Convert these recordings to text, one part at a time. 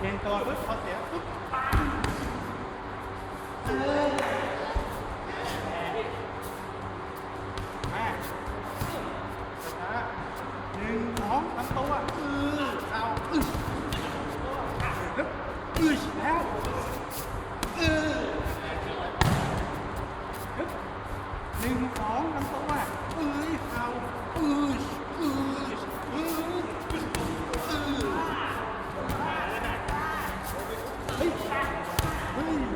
เรียนตัวปุ๊บพอเสียปุ๊บปัง ตัวอือเอาอือฮึบอือแล้วอือหนึ่งสองลำตัวอือเอาอืออืออืออือเฮ้ยเฮ้ย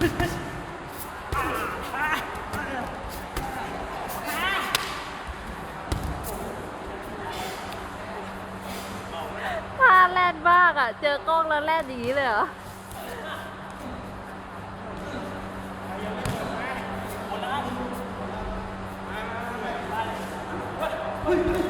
ท่าแรดมากอะ เจอกล้องแล้วแรดอย่างนี้เลยเหรอ Oi, oi, oi.